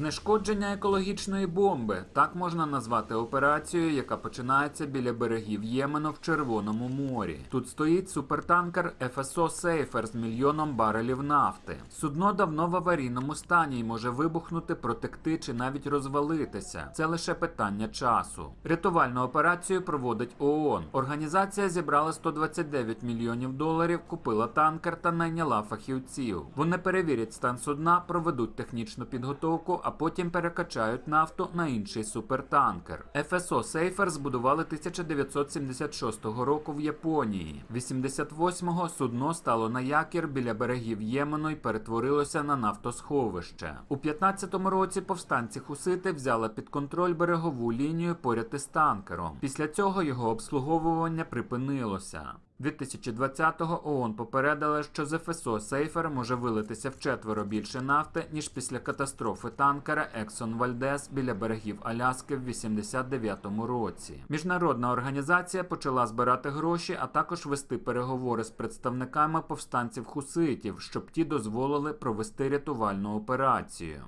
Знешкодження екологічної бомби так можна назвати операцію, яка починається біля берегів Ємену в Червоному морі. Тут стоїть супертанкер FSO Сейфер з мільйоном барелів нафти. Судно давно в аварійному стані і може вибухнути, протекти чи навіть розвалитися. Це лише питання часу. Рятувальну операцію проводить ООН. Організація зібрала 129 мільйонів доларів, купила танкер та найняла фахівців. Вони перевірять стан судна, проведуть технічну підготовку, а потім перекачають нафту на інший супертанкер. ФСО Сейфер збудували 1976 року в Японії. 88-го судно стало на якір біля берегів Ємену і перетворилося на нафтосховище. У 15-му році повстанці хусити взяли під контроль берегову лінію поряд із танкером. Після цього його обслуговування припинилося. 2020-го ООН попередила, що з ФСО Сейфер може вилитися вчетверо більше нафти, ніж після катастрофи танкера Ексон Вальдес біля берегів Аляски в 89-му році. Міжнародна організація почала збирати гроші, а також вести переговори з представниками повстанців хуситів, щоб ті дозволили провести рятувальну операцію.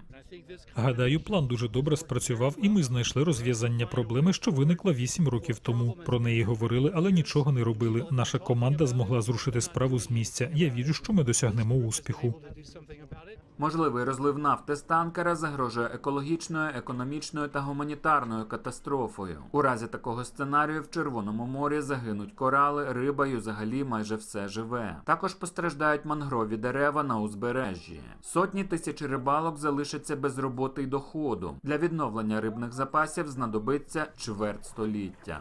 Гадаю, план дуже добре спрацював, і ми знайшли розв'язання проблеми, що виникла вісім років тому. Про неї говорили, але нічого не робили. Наша команда змогла зрушити справу з місця. Я вірю, що ми досягнемо успіху. Можливий розлив нафти з танкера загрожує екологічною, економічною та гуманітарною катастрофою. У разі такого сценарію в Червоному морі загинуть корали, риба і взагалі майже все живе. Також постраждають мангрові дерева на узбережжі. Сотні тисяч рибалок залишаться без роботи й доходу. Для відновлення рибних запасів знадобиться чверть століття.